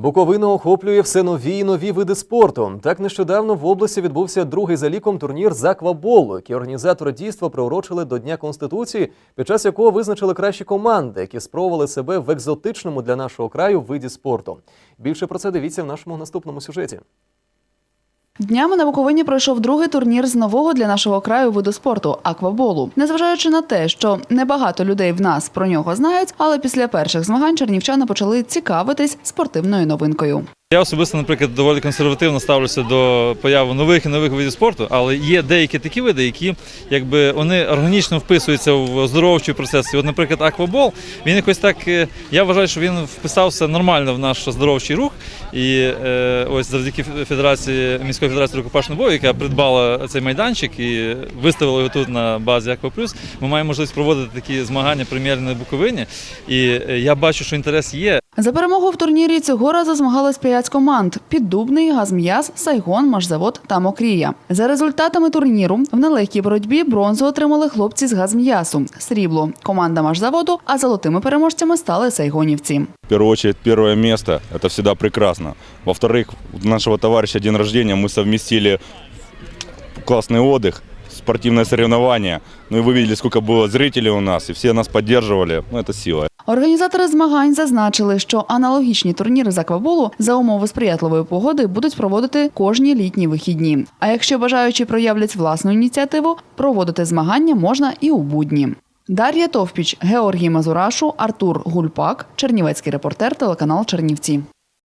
Буковина охоплює все нові і нові види спорту. Так нещодавно в області відбувся другий за ліком турнір з акваболу, який організатори дійства приурочили до Дня Конституції, під час якого визначили кращі команди, які спробували себе в екзотичному для нашого краю виді спорту. Більше про це дивіться в нашому наступному сюжеті. Днями на Буковині пройшов другий турнір з нового для нашого краю виду спорту акваболу. Незважаючи на те, що небагато людей в нас про нього знають, але після перших змагань чернівчани почали цікавитись спортивною новинкою. Я особисто, наприклад, доволі консервативно ставлюся до появи нових і нових видів спорту, але є деякі такі види, які якби вони органічно вписуються в оздоровчий процес. І от, наприклад, аквабол, він якось так, е, я вважаю, що він вписався нормально в наш оздоровчий рух. І е, ось завдяки Федерації міської федерації рукопашного бою, яка придбала цей майданчик і виставила його тут на базі Акваплюс, ми маємо можливість проводити такі змагання прем'єрні на Буковині. І е, я бачу, що інтерес є. За перемогу в турнірі цього разу змагались п'ять команд: Піддубний, Газм'яз, Сайгон, Машзавод та Мокрія. За результатами турніру в нелегкій боротьбі бронзу отримали хлопці з Газм'ясу, срібло команда Машзаводу, а золотими переможцями стали сайгонівці. В первую очередь, первое место – это всегда прекрасно. Во-вторых, у нашего товарища день рождения, мы совместили классный отдых, спортивное соревнование. Ну и вы видели, сколько было зрителей у нас, и все нас поддерживали. Ну, это сила. Організатори змагань зазначили, що аналогічні турніри з акваболу за умови сприятливої погоди будуть проводити кожні літні вихідні. А якщо бажаючі проявлять власну ініціативу, проводити змагання можна і у будні. Дар'я Товпіч, Георгій Мазурашу, Артур Гульпак, Чернівецький репортер, телеканал Чернівці.